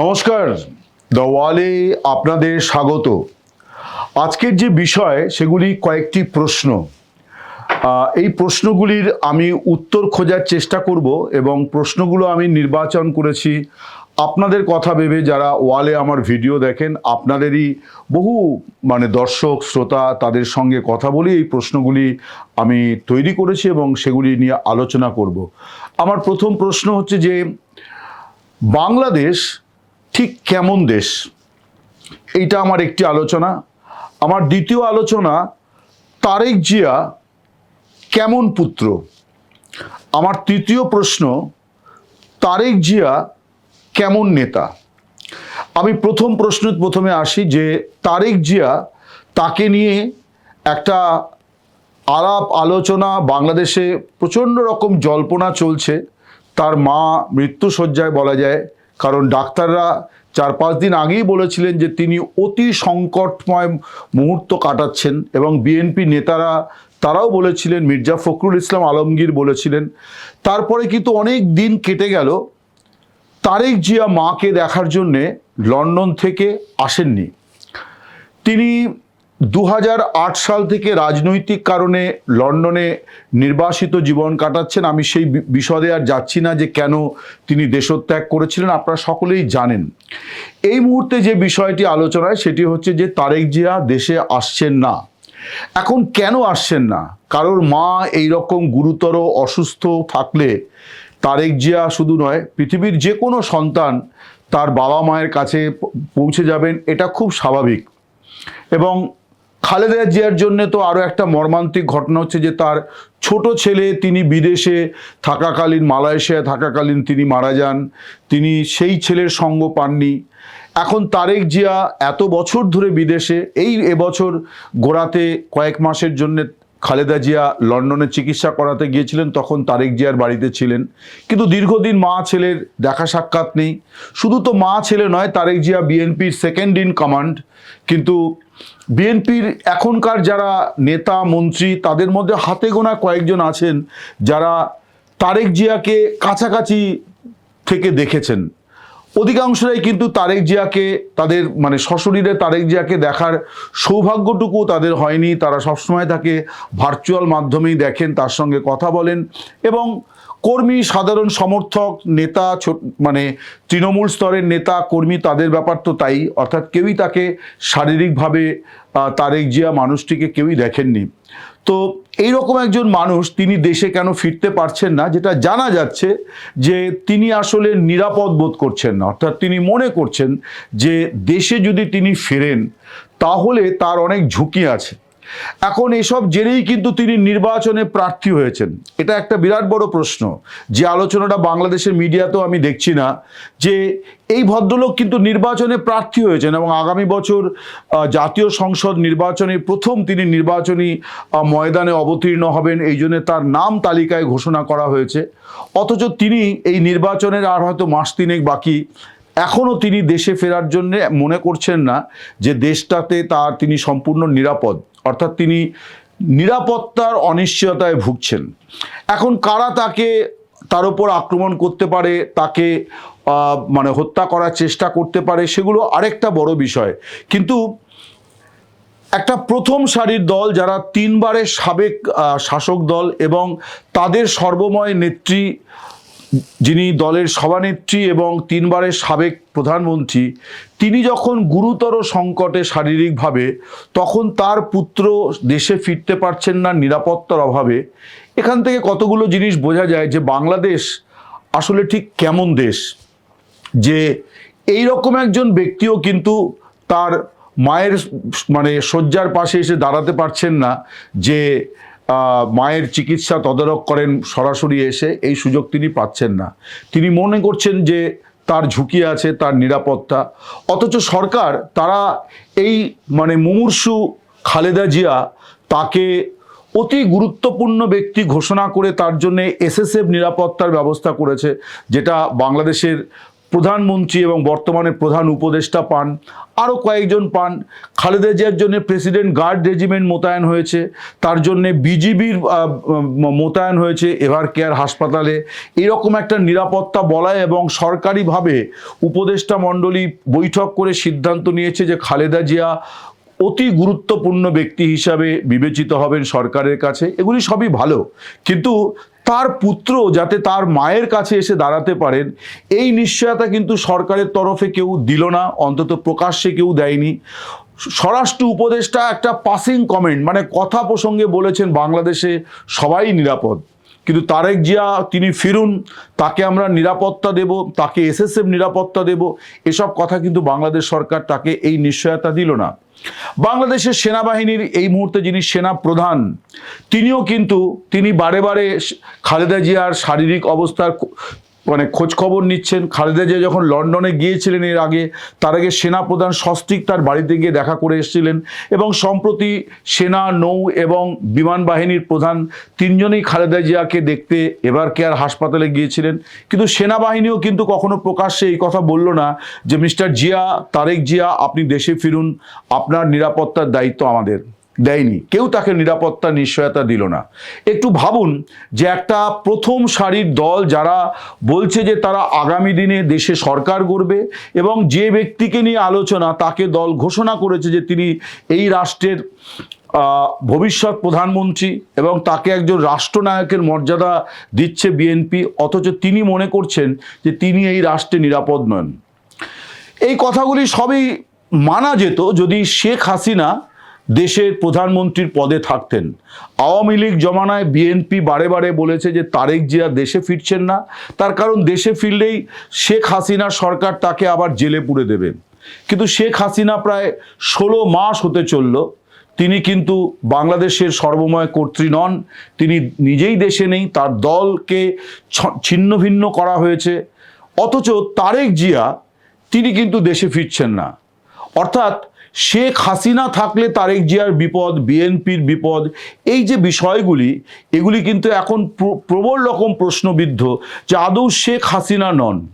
নমস্কার দ্য ওয়ালে আপনাদের স্বাগত। আজকের যে বিষয়, সেগুলি কয়েকটি প্রশ্ন। এই প্রশ্নগুলির আমি উত্তর খোঁজার চেষ্টা করব এবং প্রশ্নগুলো আমি নির্বাচন করেছি। আপনাদের কথা ভেবে যারা ওয়ালে আমার ভিডিও দেখেন, আপনাদেরই বহু মানে দর্শক, শ্রোতা তাদের সঙ্গে কথা বলে এই প্রশ্নগুলি আমি তৈরি করেছি এবং সেগুলি নিয়ে আলোচনা করব। আমার প্রথম প্রশ্ন হচ্ছে যে, বাংলাদেশ ঠিক কেমন দেশ? এইটা আমার একটি আলোচনা। আমার দ্বিতীয় আলোচনা, তারেক জিয়া কেমন পুত্র? আমার তৃতীয় প্রশ্ন, তারেক জিয়া কেমন নেতা? আমি প্রথম প্রশ্ন প্রথমে আসি যে, তারেক জিয়া তাকে নিয়ে একটা আলাপ আলোচনা, বাংলাদেশে প্রচণ্ড রকম জল্পনা চলছে। তার মা মৃত্যুসজ্জায় বলা যায় কারণ ডাক্তাররা চার পাঁচ দিন আগেই বলেছিলেন যে তিনি অতি সংকটময় মুহূর্ত কাটাচ্ছেন এবং বিএনপি নেতারা, তারাও বলেছিলেন, মির্জা ফখরুল ইসলাম আলমগীর বলেছিলেন। তারপরে কিন্তু অনেক দিন কেটে গেল। তারেক জিয়া মাকে দেখার জন্যে লন্ডন থেকে আসেননি। তিনি দু হাজার আট সাল থেকে রাজনৈতিক কারণে লন্ডনে নির্বাসিত জীবন কাটাচ্ছেন। আমি সেই বি- বিশদে আর যাচ্ছি না যে কেন তিনি দেশত্যাগ করেছিলেন, আপনারা সকলেই জানেন। এই মুহূর্তে যে বিষয়টি আলোচনায়, সেটি হচ্ছে যে তারেক জিয়া দেশে আসছেন না। এখন কেন আসছেন না? কারোর মা এই রকম গুরুতর অসুস্থ থাকলে তারেক জিয়া শুধু নয়, পৃথিবীর যে কোনো সন্তান তার বাবা মায়ের কাছে পৌঁছে যাবেন, এটা খুব স্বাভাবিক। এবং খালেদা জিয়ার জন্য তো আরও একটা মর্মান্তিক ঘটনা হচ্ছে যে তার ছোট ছেলে তিনি বিদেশে থাকাকালীন, মালয়েশিয়ায় থাকাকালীন তিনি মারা যান। তিনি সেই ছেলের সঙ্গ পাননি। এখন তারেক জিয়া এত বছর ধরে বিদেশে, এই এবছর গোড়াতে কয়েক মাসের জন্য খালেদা জিয়া লন্ডনে চিকিৎসা করাতে গিয়েছিলেন, তখন তারেক জিয়ার বাড়িতে ছিলেন। কিন্তু দীর্ঘদিন মা ছেলের দেখা সাক্ষাৎ নেই। শুধু তো মা ছেলে নয়, তারেক জিয়া বিএনপির সেকেন্ড ইন কমান্ড কিন্তু বিএনপির এখনকার যারা নেতা, মন্ত্রী, তাদের মধ্যে হাতে গোনা কয়েকজন আছেন যারা তারেক জিয়াকে কাছাকাছি থেকে দেখেছেন। অধিকাংশরাই কিন্তু তারেক জিয়াকে তাদের মানে সশরীরে তারেক জিয়াকে দেখার সৌভাগ্যটুকু তাদের হয়নি। তারা সবসময় তাকে ভার্চুয়াল মাধ্যমেই দেখেন, তার সঙ্গে কথা বলেন এবং কর্মী, সাধারণ সমর্থক, নেতা মানে তৃণমূল স্তরের নেতা, কর্মী তাদের ব্যাপার তো তাই। অর্থাৎ কেউই তাকে শারীরিকভাবে তারেক জিয়া মানুষটিকে কেউই দেখেননি। তো এইরকম একজন মানুষ তিনি দেশে কেন ফিরতে পারছেন না, যেটা জানা যাচ্ছে যে তিনি আসলে নিরাপদ বোধ করছেন না। অর্থাৎ তিনি মনে করছেন যে দেশে যদি তিনি ফেরেন, তাহলে তার অনেক ঝুঁকি আছে। এখন এসব জেনেই কিন্তু তিনি নির্বাচনে প্রার্থী হয়েছেন। এটা একটা বিরাট বড় প্রশ্ন। যে আলোচনাটা বাংলাদেশের মিডিয়াতেও আমি দেখছি না, যে এই ভদ্রলোক কিন্তু নির্বাচনে প্রার্থী হয়েছেন এবং আগামী বছর জাতীয় সংসদ নির্বাচনে প্রথম তিনি নির্বাচনী ময়দানে অবতীর্ণ হবেন। এই জন্য তার নাম তালিকায় ঘোষণা করা হয়েছে। অথচ তিনি এই নির্বাচনের আর হয়তো মাস তিনেক বাকি। এখনও তিনি দেশে ফেরার জন্যে মনে করছেন না যে দেশটাতে তার তিনি সম্পূর্ণ নিরাপদ। অর্থাৎ তিনি নিরাপত্তার অনিশ্চয়তায় ভুগছেন। এখন কারা তাকে তার উপর আক্রমণ করতে পারে, তাকে মানে হত্যা করার চেষ্টা করতে পারে, সেগুলো আরেকটা বড় বিষয়। কিন্তু একটা প্রথম সারির দল যারা তিনবারের সাবেক শাসক দল এবং তাদের সর্বময় নেত্রী যিনি দলের সভানেত্রী এবং তিনবারের সাবেক প্রধানমন্ত্রী, তিনি যখন গুরুতর সংকটে শারীরিকভাবে, তখন তার পুত্র দেশে ফিরতে পারছেন না নিরাপত্তার অভাবে। এখান থেকে কতগুলো জিনিস বোঝা যায় যে বাংলাদেশ আসলে ঠিক কেমন দেশ। যে এই রকম একজন ব্যক্তিও কিন্তু তার মায়ের মানে শয্যার পাশে এসে দাঁড়াতে পারছেন না। যে মায়ের চিকিৎসা তদারক করেন সরাসরি এসে, এই সুযোগ তিনি পাচ্ছেন না। তিনি মনে করছেন যে তার ঝুঁকি আছে, তার নিরাপত্তা। অথচ সরকার, তারা এই মানে মুমূর্ষু খালেদা জিয়া তাকে অতি গুরুত্বপূর্ণ ব্যক্তি ঘোষণা করে তার জন্য এসএসএফ নিরাপত্তার ব্যবস্থা করেছে, যেটা বাংলাদেশের প্রধানমন্ত্রী এবং বর্তমানে প্রধান উপদেষ্টা পান, আরও কয়েকজন পান। খালেদা জিয়ার জন্য প্রেসিডেন্ট গার্ড রেজিমেন্ট মোতায়েন হয়েছে, তার জন্যে বিজিবির মোতায়েন হয়েছে এভার কেয়ার হাসপাতালে। এরকম একটা নিরাপত্তা বলায় এবং সরকারিভাবে উপদেষ্টা মণ্ডলী বৈঠক করে সিদ্ধান্ত নিয়েছে যে খালেদা জিয়া অতি গুরুত্বপূর্ণ ব্যক্তি হিসাবে বিবেচিত হবেন সরকারের কাছে। এগুলি সবই ভালো। কিন্তু তার পুত্র যাতে তার মায়ের কাছে এসে দাঁড়াতে পারেন, এই নিশ্চয়তা কিন্তু সরকারের তরফে কেউ দিল না, অন্তত প্রকাশ্যে কেউ দেয়নি। স্বরাষ্ট্র উপদেষ্টা একটা পাসিং কমেন্ট মানে কথা প্রসঙ্গে বলেছেন, বাংলাদেশে সবাই নিরাপদ। কিন্তু তারেক জিয়া, তিনি ফিরুন, তাকে আমরা নিরাপত্তা দেব, তাকে এসএসএফ নিরাপত্তা দেব, এসব কথা কিন্তু বাংলাদেশ সরকার তাকে এই নিশ্চয়তা দিল না। বাংলাদেশের সেনাবাহিনীর এই মুহূর্তে যিনি সেনা প্রধান, তিনিও কিন্তু, তিনি বারে বারে খালেদা জিয়ার শারীরিক অবস্থার মানে খোঁজ খবর নিচ্ছেন। খালেদা জিয়া যখন লন্ডনে গিয়েছিলেন এর আগে, তার আগে সেনাপ্রধান সস্ত্রিক তার বাড়িতে গিয়ে দেখা করে এসেছিলেন এবং সম্প্রতি সেনা, নৌ এবং বিমান বাহিনীর প্রধান তিনজনেই খালেদা জিয়াকে দেখতে এবার কেয়ার হাসপাতালে গিয়েছিলেন। কিন্তু সেনাবাহিনীও কিন্তু কখনো প্রকাশ্যে এই কথা বলল না যে, মিস্টার জিয়া, তারেক জিয়া, আপনি দেশে ফিরুন। আপনার নিরাপত্তার দায়িত্ব আমাদের। দেয়নি। কেউ তাকে নিরাপত্তা, নিশ্চয়তা দিল না। একটু ভাবুন যে একটা প্রথম সারির দল যারা বলছে যে তারা আগামী দিনে দেশে সরকার গড়বে এবং যে ব্যক্তিকে নিয়ে আলোচনা, তাকে দল ঘোষণা করেছে যে তিনি এই রাষ্ট্রের ভবিষ্যৎ প্রধানমন্ত্রী এবং তাকে একজন রাষ্ট্রনায়কের মর্যাদা দিচ্ছে বিএনপি, অথচ তিনি মনে করছেন যে তিনি এই রাষ্ট্রে নিরাপদ নন। এই কথাগুলি সবই মানা যেত, যদি শেখ হাসিনা দেশের প্রধানমন্ত্রীর পদে থাকতেন। আওয়ামী লীগ জমানায় বিএনপি বারে বারে বলেছে যে তারেক জিয়া দেশে ফিরছেন না। তার কারণ দেশে ফিরলেই শেখ হাসিনার সরকার তাকে আবার জেলে পুড়ে দেবে। কিন্তু শেখ হাসিনা প্রায় ষোলো মাস হতে চলল। তিনি কিন্তু বাংলাদেশের সর্বময় কর্ত্রী নন। তিনি নিজেই দেশে নেই। তার দলকে ছিন্ন ভিন্ন করা হয়েছে। অথচ তারেক জিয়া, তিনি কিন্তু দেশে ফিরছেন না। অর্থাৎ শেখ হাসিনা থাকলে তারেক জিয়ার বিপদ, বিএনপির বিপদ, এই যে বিষয়গুলি, এগুলি কিন্তু এখন প্রবল রকম প্রশ্নবিদ্ধ যে আদৌ শেখ হাসিনা নন।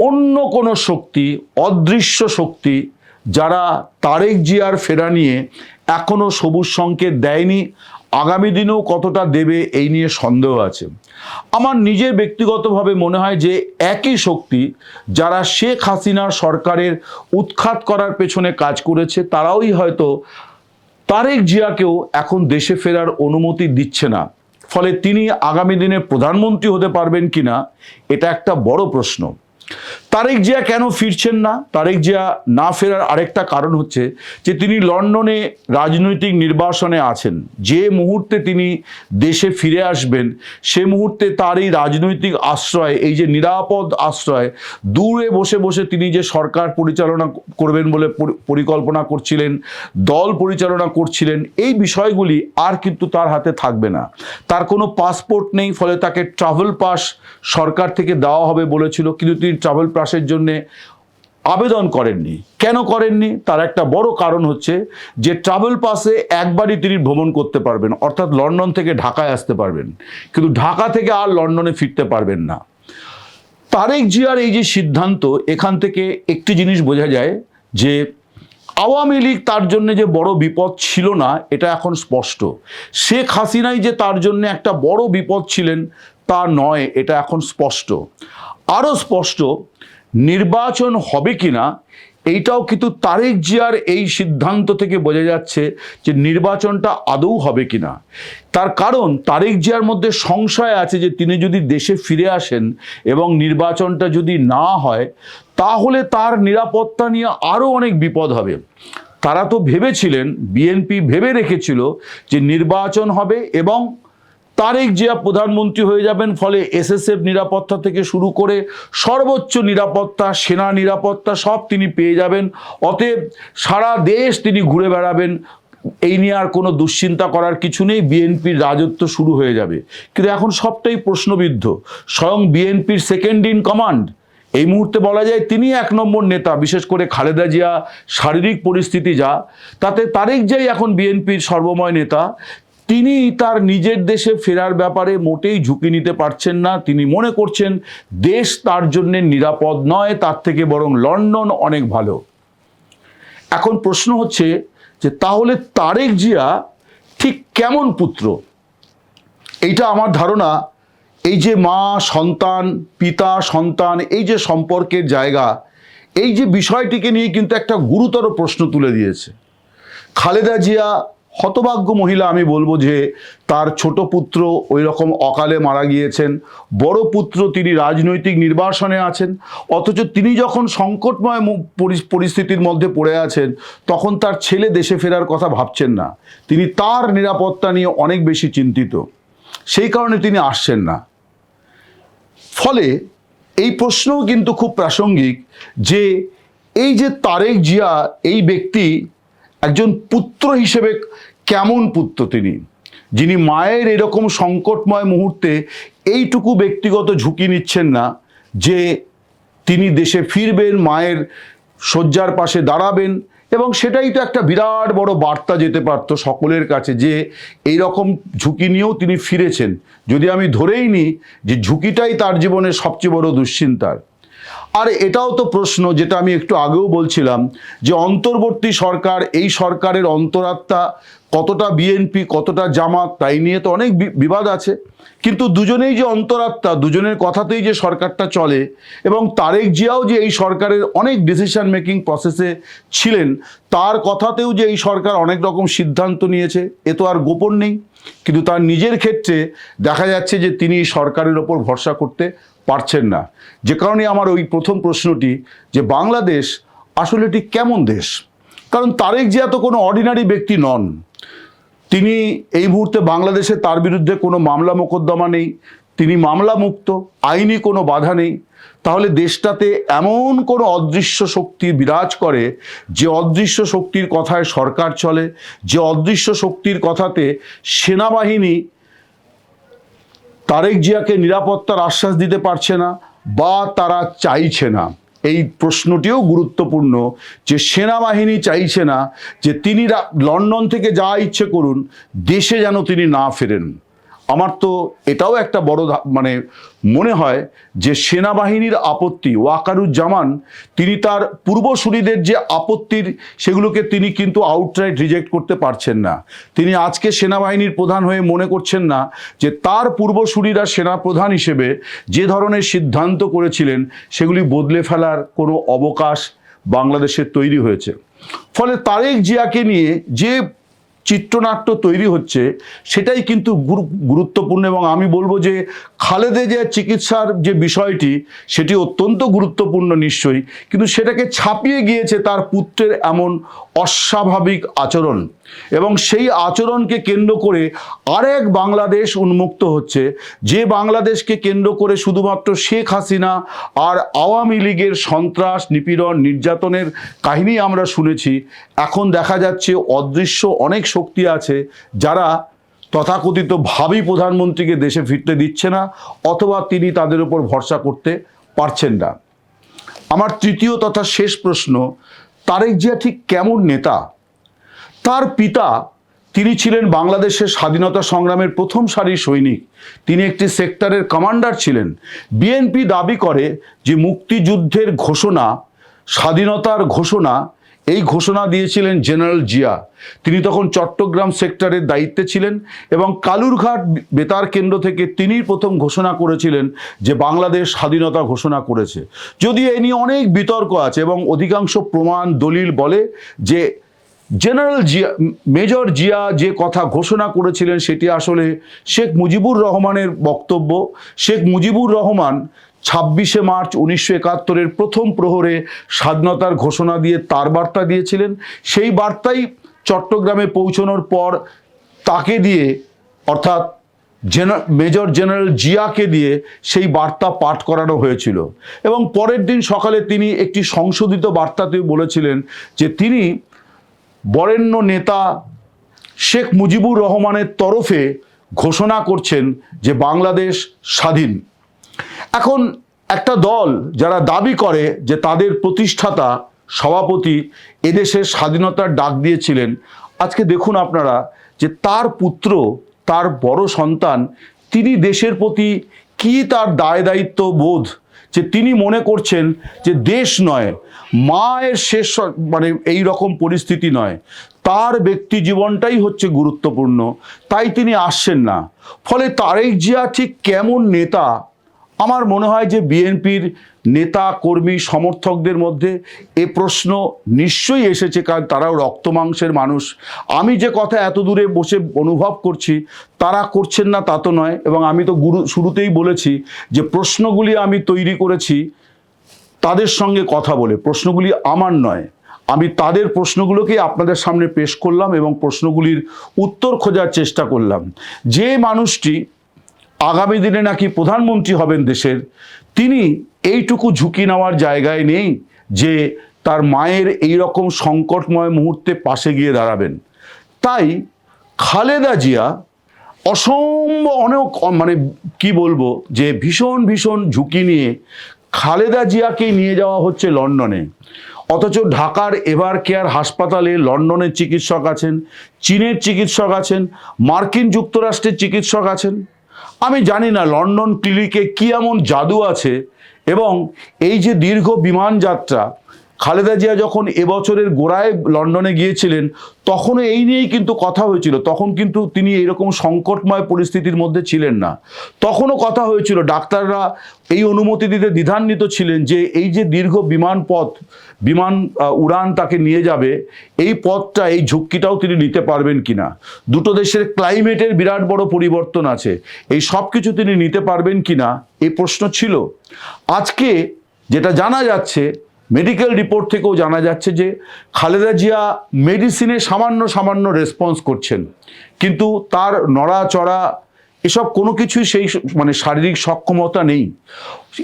অন্য কোনো শক্তি, অদৃশ্য শক্তি, যারা তারেক জিয়ার ফেরা নিয়ে এখনও সবুজ সংকেত দেয়নি। আগামী দিনেও কতটা দেবে এই নিয়ে সন্দেহ আছে। আমার নিজের ব্যক্তিগতভাবে মনে হয় যে একই শক্তি যারা শেখ হাসিনার সরকারের উৎখাত করার পেছনে কাজ করেছে, তারাই হয়তো তারেক জিয়াকেও এখন দেশে ফেরার অনুমতি দিচ্ছে না। ফলে তিনি আগামী দিনে প্রধানমন্ত্রী হতে পারবেন কিনা, এটা একটা বড় প্রশ্ন। তারেক জিয়া কেন ফিরছেন না? তারেক জিয়া না ফেরার আরেকটা কারণ হচ্ছে যে তিনি লন্ডনে রাজনৈতিক নির্বাসনে আছেন। যে মুহূর্তে তিনি দেশে ফিরে আসবেন, সে মুহূর্তে তার এই রাজনৈতিক আশ্রয়, এই যে নিরাপদ আশ্রয়, দূরে বসে বসে তিনি যে সরকার পরিচালনা করবেন বলে পরিকল্পনা করছিলেন, দল পরিচালনা করছিলেন, এই বিষয়গুলি আর কিন্তু তার হাতে থাকবে না। তার কোনো পাসপোর্ট নেই, ফলে তাকে ট্রাভেল পাস সরকার থেকে দেওয়া হবে বলেছিল, কিন্তু তিনি ট্রাভেল পাসের জন্যে আবেদন করেননি। কেন করেননি? তার একটা বড় কারণ হচ্ছে যে ট্রাভেল পাসে একবারই তিনি ভ্রমণ করতে পারবেন, অর্থাৎ লন্ডন থেকে ঢাকায় আসতে পারবেন। কিন্তু ঢাকা থেকে আর লন্ডনে ফিরতে পারবেন না। তারেক জিয়ার এই যে সিদ্ধান্ত, এখান থেকে একটি জিনিস বোঝা যায় যে আওয়ামী লীগ তার জন্য যে বড় বিপদ ছিল না, এটা এখন স্পষ্ট। শেখ হাসিনাই যে তার জন্য একটা বড় বিপদ ছিলেন, তা নয়, এটা এখন স্পষ্ট। আরও স্পষ্ট নির্বাচন হবে কিনা, এইটাও কিন্তু তারেক জিয়ার এই সিদ্ধান্ত থেকে বোঝা যাচ্ছে যে নির্বাচনটা আদৌ হবে কিনা। তার কারণ, তারেক জিয়ার মধ্যে সংশয় আছে যে তিনি যদি দেশে ফিরে আসেন এবং নির্বাচনটা যদি না হয়, তাহলে তার নিরাপত্তা নিয়ে আরও অনেক বিপদ হবে। তারা তো ভেবেছিলেন, বিএনপি ভেবে রেখেছিল যে নির্বাচন হবে এবং তারেক জিয়া প্রধানমন্ত্রী হয়ে যাবেন, ফলে এসএসএফ নিরাপত্তা থেকে শুরু করে সর্বোচ্চ নিরাপত্তা, সেনা নিরাপত্তা সব তিনি পেয়ে যাবেন। অতএব সারা দেশ তিনি ঘুরে বেড়াবেন। এই নিয়ে আর কোনো দুশ্চিন্তা করার কিছু নেই। বিএনপির রাজত্ব শুরু হয়ে যাবে। কিন্তু এখন সবটাই প্রশ্নবিদ্ধ। স্বয়ং বিএনপির সেকেন্ড ইন কমান্ড এই মুহূর্তে বলা যায় তিনি এক নম্বর নেতা, বিশেষ করে খালেদা জিয়া, শারীরিক পরিস্থিতি যা। তাতে তারেক জিয়াই এখন বিএনপির সর্বময় নেতা। তিনি তার নিজের দেশে ফেরার ব্যাপারে মোটেই ঝুঁকি নিতে পারছেন না। তিনি মনে করছেন, দেশ তার জন্যে নিরাপদ নয়, তার থেকে বরং লন্ডন অনেক ভালো। এখন প্রশ্ন হচ্ছে যে, তাহলে তারেক জিয়া ঠিক কেমন পুত্র? এইটা আমার ধারণা। এই যে মা, সন্তান, পিতা, সন্তান, এই যে সম্পর্কের জায়গা, এই যে বিষয়টিকে নিয়ে কিন্তু একটা গুরুতর প্রশ্ন তুলে দিয়েছে। খালেদা জিয়া হতভাগ্য মহিলা আমি বলব যে তার ছোট পুত্র ওই রকম অকালে মারা গিয়েছেন। বড় পুত্র তিনি রাজনৈতিক নির্বাসনে আছেন। অথচ তিনি যখন সংকটময় পরিস্থিতির মধ্যে পড়ে আছেন, তখন তার ছেলে দেশে ফেরার কথা ভাবছেন না। তিনি তার নিরাপত্তা নিয়ে অনেক বেশি চিন্তিত। সেই কারণে তিনি আসছেন না। ফলে এই প্রশ্নও কিন্তু খুব প্রাসঙ্গিক যে এই যে তারেক জিয়া এই ব্যক্তি একজন পুত্র হিসেবে কেমন পুত্র তিনি? যিনি মায়ের এরকম সংকটময় মুহূর্তে এইটুকু ব্যক্তিগত ঝুঁকি নিচ্ছেন না, যে তিনি দেশে ফিরবেন, মায়ের শয্যার পাশে দাঁড়াবেন, এবং সেটাই তো একটা বিরাট বড় বার্তা যেতে পারতো সকলের কাছে, যে এই রকম ঝুঁকি নিয়েও তিনি ফিরেছেন। যদি আমি ধরেই নিই যে ঝুঁকিটাই তার জীবনের সবচেয়ে বড় দুশ্চিন্তার। আর এটাও তো প্রশ্ন যেটা আমি একটু আগেও বলছিলাম, যে অন্তর্বর্তী সরকার, এই সরকারের অন্তরাত্মা কতটা বিএনপি কতটা জামাত, তাই নিয়ে তো অনেক বিবাদ আছে। কিন্তু দুজনেই যে অন্তরাত্মা, দুজনের কথাতেই যে সরকারটা চলে, এবং তারেক জিয়াও যে এই সরকারের অনেক ডিসিশন মেকিং প্রসেসে ছিলেন, তার কথাতেও যে এই সরকার অনেক রকম সিদ্ধান্ত নিয়েছে, এ তো আর গোপন নেই। কিন্তু তার নিজের ক্ষেত্রে দেখা যাচ্ছে যে তিনি সরকারের ওপর ভরসা করতে পারছেন না। যে কারণে আমার ওই প্রথম প্রশ্নটি যে বাংলাদেশ আসলে এটি কেমন দেশ? কারণ তারেক জিয়া তো কোনো অর্ডিনারি ব্যক্তি নন। তিনি এই মুহূর্তে বাংলাদেশে তার বিরুদ্ধে কোনো মামলা মোকদ্দমা নেই, তিনি মামলা মুক্ত, আইনি কোনো বাধা নেই। তাহলে দেশটাতে এমন কোনো অদৃশ্য শক্তি বিরাজ করে যে অদৃশ্য শক্তির কথায় সরকার চলে, যে অদৃশ্য শক্তির কথাতে সেনাবাহিনী তারেক জিয়াকে নিরাপত্তার আশ্বাস দিতে পারছে না বা তারা চাইছে না। এই প্রশ্নটিও গুরুত্বপূর্ণ যে সেনাবাহিনী চাইছে না যে তিনি লন্ডন থেকে যা ইচ্ছে করুন, দেশে যেন তিনি না ফেরেন। আমার তো এটাও একটা বড় মানে মনে হয় যে সেনাবাহিনীর আপত্তি, ওয়াকারুজ্জামান, তিনি তার পূর্বসূরিদের যে আপত্তির, সেগুলোকে তিনি কিন্তু আউটরাইট রিজেক্ট করতে পারছেন না। তিনি আজকে সেনাবাহিনীর প্রধান হয়ে মনে করছেন না যে তার পূর্বসূরিরা সেনা প্রধান হিসেবে যে ধরনের সিদ্ধান্ত করেছিলেন, সেগুলি বদলে ফেলার কোনো অবকাশ বাংলাদেশের তৈরি হয়েছে। ফলে তারেক জিয়াকে নিয়ে যে চিত্রনাট্য তৈরি হচ্ছে, সেটাই কিন্তু গুরু- গুরুত্বপূর্ণ এবং আমি বলব যে খালেদে যে চিকিৎসার যে বিষয়টি, সেটি অত্যন্ত গুরুত্বপূর্ণ নিশ্চয়ই, কিন্তু সেটাকে ছাপিয়ে গিয়েছে তার পুত্রের এমন অস্বাভাবিক আচরণ। এবং সেই আচরণকে কেন্দ্র করে আরেক বাংলাদেশ উন্মুক্ত হচ্ছে, যে বাংলাদেশকে কেন্দ্র করে শুধুমাত্র শেখ হাসিনা আর আওয়ামী লীগের সন্ত্রাস, নিপীড়ন, নির্যাতনের কাহিনী আমরা শুনেছি। এখন দেখা যাচ্ছে অদৃশ্য অনেক শক্তি আছে যারা তথাকথিত ভাবি প্রধানমন্ত্রীকে দেশে ফিরতে দিচ্ছে না অথবা তিনি তাদের উপর ভরসা করতে পারছেন না। আমার তৃতীয় তথা শেষ প্রশ্ন, তারেক জিয়া ঠিক কেমন নেতা? তার পিতা, তিনি ছিলেন বাংলাদেশের স্বাধীনতা সংগ্রামের প্রথম সারির সৈনিক। তিনি একটি সেক্টরের কমান্ডার ছিলেন। বিএনপি দাবি করে যে মুক্তিযুদ্ধের ঘোষণা, স্বাধীনতার ঘোষণা, এই ঘোষণা দিয়েছিলেন জেনারেল জিয়া। তিনি তখন চট্টগ্রাম সেক্টরের দায়িত্বে ছিলেন এবং কালুরঘাট বেতার কেন্দ্র থেকে তিনিই প্রথম ঘোষণা করেছিলেন যে বাংলাদেশ স্বাধীনতা ঘোষণা করেছে। যদিও এ নিয়ে অনেক বিতর্ক আছে এবং অধিকাংশ প্রমাণ দলিল বলে যে জেনারেল জিয়া মেজর জিয়া যে কথা ঘোষণা করেছিলেন সেটি আসলে শেখ মুজিবুর রহমানের বক্তব্য। শেখ মুজিবুর রহমান ছাব্বিশে মার্চ উনিশশো একাত্তরের প্রথম প্রহরে স্বাধীনতার ঘোষণা দিয়ে তার বার্তা দিয়েছিলেন। সেই বার্তাই চট্টগ্রামে পৌঁছানোর পর তাকে দিয়ে, অর্থাৎ মেজর জেনারেল জিয়াকে দিয়ে সেই বার্তা পাঠ করানো হয়েছিল। এবং পরের দিন সকালে তিনি একটি সংশোধিত বার্তাতে বলেছিলেন যে তিনি বরেণ্য নেতা শেখ মুজিবুর রহমানের তরফে ঘোষণা করছেন যে বাংলাদেশ স্বাধীন। এখন একটা দল যারা দাবি করে যে তাদের প্রতিষ্ঠাতা সভাপতি এদেশের স্বাধীনতার ডাক দিয়েছিলেন, আজকে দেখুন আপনারা যে তার পুত্র, তার বড় সন্তান, তিনি দেশের প্রতি কি তার দায় দায়িত্ব বোধ যে তিনি মনে করছেন যে দেশ নয়, মায়ের শেষ মানে এই রকম পরিস্থিতি নয়। তার ব্যক্তি জীবনটাই হচ্ছে গুরুত্বপূর্ণ। তাই তিনি আসছেন না। ফলে তারেক জিয়া ঠিক কেমন নেতা? আমার মনে হয় যে বিএনপির নেতা, কর্মী, সমর্থকদের মধ্যে এ প্রশ্ন নিশ্চয়ই এসেছে, কারণ তারাও রক্ত মাংসের মানুষ। আমি যে কথা এত দূরে বসে অনুভব করছি, তারা করছেন না, তা তো নয়। এবং আমি তো গুরু, শুরুতেই বলেছি যে প্রশ্নগুলি আমি তৈরি করেছি, তাদের সঙ্গে কথা বলে। প্রশ্নগুলি আমার নয়। আমি তাদের প্রশ্নগুলোকেই আপনাদের সামনে পেশ করলাম এবং প্রশ্নগুলির উত্তর খোঁজার চেষ্টা করলাম। যে মানুষটি আগামী দিনে নাকি প্রধানমন্ত্রী হবেন দেশের, তিনি এইটুকু ঝুঁকি নেওয়ার জায়গায় নেই যে তার মায়ের এই রকম সংকটময় মুহূর্তে পাশে গিয়ে দাঁড়াবেন। তাই খালেদা জিয়া অসম্ভব অনেক মানে কি বলব, যে ভীষণ ভীষণ ঝুঁকি নিয়ে খালেদা জিয়াকে নিয়ে যাওয়া হচ্ছে লন্ডনে। অথচ ঢাকার এভার কেয়ার হাসপাতালে লন্ডনের চিকিৎসক আছেন, চীনের চিকিৎসক আছেন, মার্কিন যুক্তরাষ্ট্রের চিকিৎসক আছেন। আমি জানি না লন্ডন ক্লিনিকে কী এমন জাদু আছে এবং এই যে দীর্ঘ বিমান যাত্রা খালেদা জিয়া যখন এবছরের গোড়ায় লন্ডনে গিয়েছিলেন, তখনও এই নিয়েই কিন্তু কথা হয়েছিল। তখন কিন্তু তিনি এইরকম সংকটময় পরিস্থিতির মধ্যে ছিলেন না। তখনও কথা হয়েছিল, ডাক্তাররা এই অনুমতি দিতে দ্বিধান্বিত ছিলেন যে এই যে দীর্ঘ বিমান পথ, বিমান উড়ান তাকে নিয়ে যাবে, এই পথটা, এই ঝুঁকিটাও তিনি নিতে পারবেন কিনা? দুটো দেশের ক্লাইমেটের বিরাট বড় পরিবর্তন আছে। এই সব কিছু তিনি নিতে পারবেন কিনা? এই প্রশ্ন ছিল। আজকে যেটা জানা যাচ্ছে মেডিকেল রিপোর্ট থেকেও জানা যাচ্ছে যে খালেদা জিয়া মেডিসিনে সামান্য সামান্য রেসপন্স করছেন। কিন্তু তার নড়াচড়া, এসব কোনো কিছুই সেই মানে শারীরিক সক্ষমতা নেই।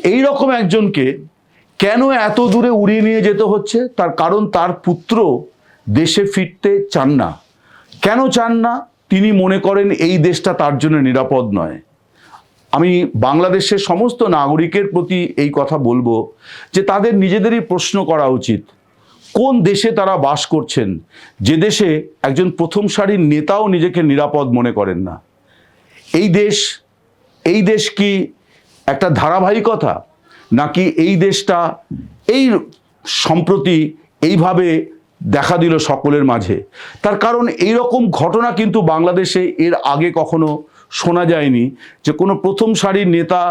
এই রকম একজনকে কেন এত দূরে উড়িয়ে নিয়ে যেতে হচ্ছে? তার কারণ তার পুত্র দেশে ফিরতে চান না। কেন চান না? তিনি মনে করেন এই দেশটা তার জন্য নিরাপদ নয়। আমি বাংলাদেশের সমস্ত নাগরিকের প্রতি এই কথা বলব যে তাদের নিজেদেরই প্রশ্ন করা উচিত। কোন দেশে তারা বাস করছেন? যে দেশে একজন প্রথম সারির নেতাও নিজেকে নিরাপদ মনে করেন না। এই দেশ এই দেশ কি একটা ধারাবাহিকতা? নাকি এই দেশটা এই সম্প্রতি এইভাবে দেখা দিল সকলের মাঝে? তার কারণ এই রকম ঘটনা কিন্তু বাংলাদেশে এর আগে কখনো শোনা যায়নি যে কোনো প্রথম সারির নেতা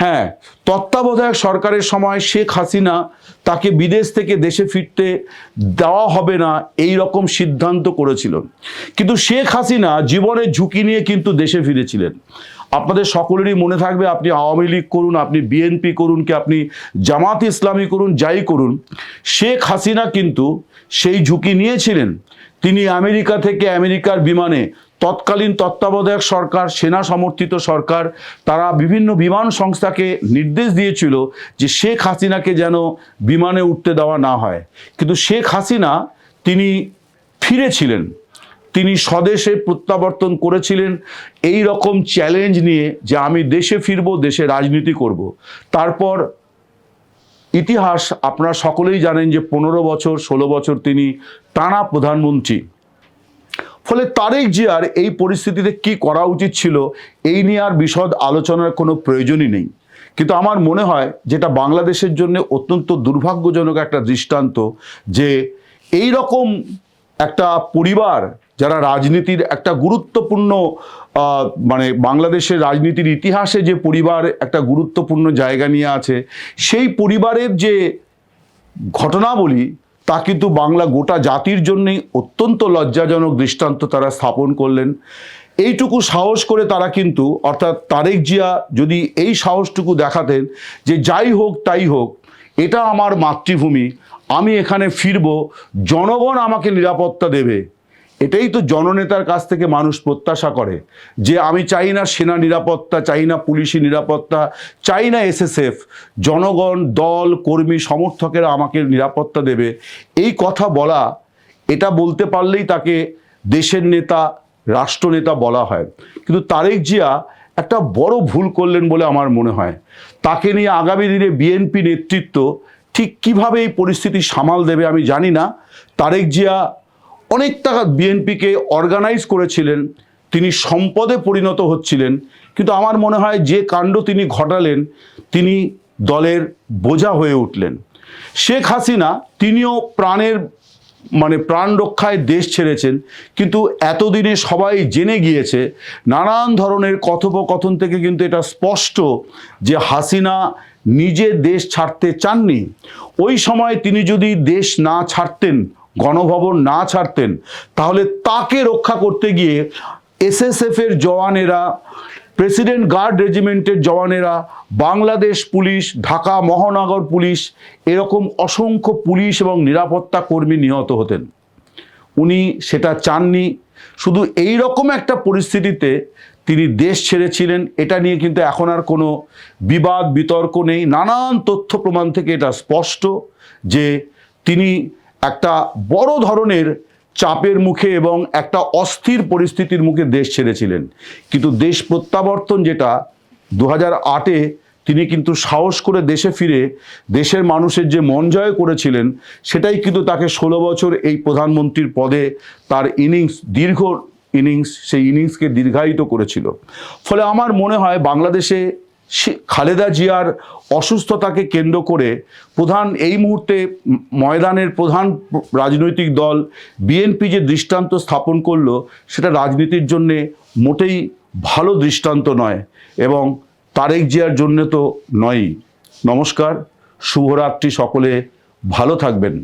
হ্যাঁ তত্ত্বাবধায়ক সরকারের সময় শেখ হাসিনা তাকে বিদেশ থেকে দেশে ফিরতে দেওয়া হবে না, এই রকম সিদ্ধান্ত করেছিল। কিন্তু শেখ হাসিনা জীবনের ঝুঁকি নিয়ে কিন্তু দেশে ফিরেছিলেন। আপনাদের সকলেরই মনে থাকবে, আপনি আওয়ামী লীগ করুন, আপনি বিএনপি করুন, কি আপনি জামাত ইসলামী করুন, যাই করুন, শেখ হাসিনা কিন্তু সেই ঝুঁকি নিয়েছিলেন। তিনি আমেরিকা থেকে আমেরিকার বিমানে তৎকালীন তত্ত্বাবধায়ক সরকার, সেনা সমর্থিত সরকার, তারা বিভিন্ন বিমান সংস্থাকে নির্দেশ দিয়েছিল যে শেখ হাসিনাকে যেন বিমানে উঠতে দেওয়া না হয়। কিন্তু শেখ হাসিনা তিনি ফিরেছিলেন। তিনি স্বদেশে প্রত্যাবর্তন করেছিলেন। এই রকম চ্যালেঞ্জ নিয়ে যে আমি দেশে ফিরব, দেশে রাজনীতি করব। তারপর ইতিহাস, আপনারা সকলেই জানেন যে পনেরো বছর, ষোলো বছর তিনি টানা প্রধানমন্ত্রী। ফলে তারেক জিয়ার এই পরিস্থিতিতে কি করা উচিত ছিল, এই নিয়ে আর বিশদ আলোচনার কোনো প্রয়োজনই নেই। কিন্তু আমার মনে হয় যেটা বাংলাদেশের জন্য অত্যন্ত দুর্ভাগ্যজনক একটা দৃষ্টান্ত, যে এই রকম একটা পরিবার যারা রাজনীতির একটা গুরুত্বপূর্ণ মানে বাংলাদেশের রাজনীতির ইতিহাসে যে পরিবার একটা গুরুত্বপূর্ণ জায়গা নিয়ে আছে, সেই পরিবারের যে ঘটনাবলী তা কিন্তু বাংলা গোটা জাতির জন্যই অত্যন্ত লজ্জাজনক দৃষ্টান্ত তারা স্থাপন করলেন। এইটুকু সাহস করে তারা কিন্তু, অর্থাৎ তারেক জিয়া যদি এই সাহসটুকু দেখাতেন যে যাই হোক তাই হোক, এটা আমার মাতৃভূমি, আমি এখানে ফিরব, জনগণ আমাকে নিরাপত্তা দেবে। এটাই তো জননেতার কাছ থেকে মানুষ প্রত্যাশা করে যে আমি চাই না সেনা নিরাপত্তা, চাই না পুলিশি নিরাপত্তা, চাই না এসএসএফ। জনগণ, দল, কর্মী, সমর্থকেরা আমাকে নিরাপত্তা দেবে। এই কথা বলা, এটা বলতে পারলেই তাকে দেশের নেতা, রাষ্ট্রনেতা বলা হয়। কিন্তু তারেক জিয়া একটা বড় ভুল করলেন বলে আমার মনে হয়। তাকে নিয়ে আগামী দিনে বিএনপি নেতৃত্ব ঠিক কীভাবে এই পরিস্থিতি সামাল দেবে আমি জানি না। তারেক জিয়া অনেকটা বিএনপিকে অর্গানাইজ করেছিলেন, তিনি সম্পদে পরিণত হচ্ছিলেন, কিন্তু আমার মনে হয় যে কাণ্ড তিনি ঘটালেন, তিনি দলের বোঝা হয়ে উঠলেন। শেখ হাসিনা, তিনিও প্রাণের মানে প্রাণ রক্ষায় দেশ ছেড়েছেন, কিন্তু এতদিনে সবাই জেনে গিয়েছে, নানান ধরনের কথোপকথন থেকে কিন্তু এটা স্পষ্ট যে হাসিনা নিজে দেশ ছাড়তে চাননি। ওই সময় তিনি যদি দেশ না ছাড়তেন গণভবন না ছাড়তেন, তাহলে তাকে রক্ষা করতে গিয়ে এসএসএফ এর জওয়ানেরা, প্রেসিডেন্ট গার্ড রেজিমেন্টের জওয়ানেরা, বাংলাদেশ পুলিশ, ঢাকা মহানগর পুলিশ, এরকম অসংখ্য পুলিশ এবং নিরাপত্তা কর্মী নিহত হতেন। উনি সেটা চাননি। শুধু এই রকম একটা পরিস্থিতিতে তিনি দেশ ছেড়েছিলেন, এটা নিয়ে কিন্তু এখন আর কোনো বিবাদ, বিতর্ক নেই। নানান তথ্য প্রমাণ থেকে এটা স্পষ্ট যে তিনি একটা বড় ধরনের চাপের মুখে এবং একটা অস্থির পরিস্থিতির মুখে দেশ ছেড়েছিলেন। কিন্তু দেশ প্রত্যাবর্তন যেটা দু হাজার আটে তিনি কিন্তু সাহস করে দেশে ফিরে, দেশের মানুষের যে মন জয় করেছিলেন, সেটাই কিন্তু তাকে ষোলো বছর এই প্রধানমন্ত্রীর পদে তার ইনিংস, দীর্ঘ ইনিংস, সেই ইনিংসকে দীর্ঘায়িত করেছিল। ফলে আমার মনে হয় বাংলাদেশে খালেদা জিয়ার অসুস্থতাকে কেন্দ্র করে প্রধান এই মুহূর্তে ময়দানের প্রধান রাজনৈতিক দল বিএনপি যে দৃষ্টান্ত স্থাপন করল, সেটা রাজনীতির জন্যে মোটেই ভালো দৃষ্টান্ত নয় এবং তারেক জিয়ার জন্য তো নয়ই। নমস্কার, শুভরাত্রি সকলে, ভালো থাকবেন।